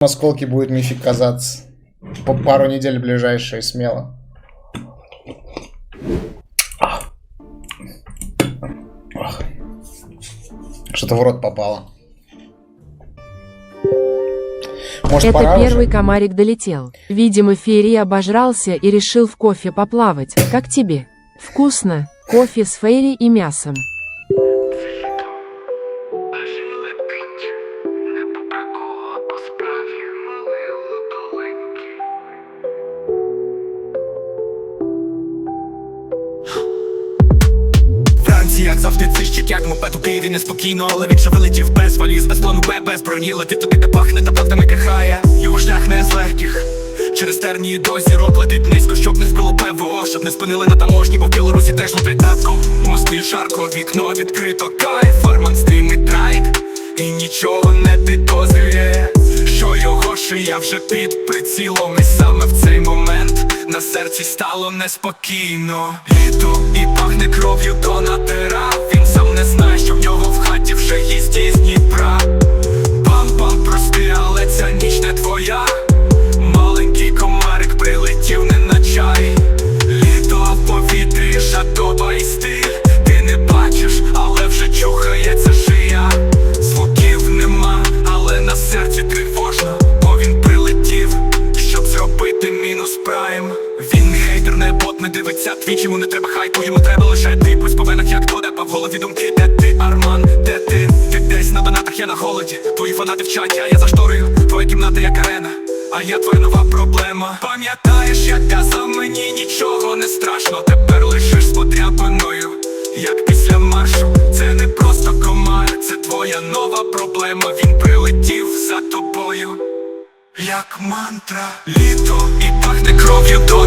осколки будет мифик казаться. По пару недель ближайшие, смело. Что-то в рот попало. Может, Это первый уже? комарик долетел. Видимо, Фейри обожрался и решил в кофе поплавать. Как тебе? Вкусно. Кофе с Фейри и мясом. Як завжди, цищик, як мопед у Києві неспокійно, але він же вилетів без валіз, без плану Б, без броні, летить туди, де пахне, та правдами кихає. Його шлях не з легких. Через тернії до зірок летить низько, щоб не збило ПВО, щоб не спинили на таможні, бо в Білорусі теж летить татко. В Москві жарко, вікно відкрито, кайф, фарман стрімить драйв, і нічого не підозрює, що його шия вже під прицілом, і саме в цей момент на серці стало неспокійно. Літо і пахне кров'ю дивиться твіч, йому не треба хайпу, йому треба лише ти Пусть по венах, як додепа в голові думки, де ти, Арман, де ти? Ти десь на донатах, я на голоді. Твої фанати в чаті, а я за шторою. Твоя кімната як арена, а я твоя нова проблема. Пам'ятаєш, як казав мені нічого не страшно. Тепер лишиш з подряпиною, як після маршу. Це не просто комар, це твоя нова проблема. Він прилетів за тобою. Як мантра, літо і пахне кров'ю до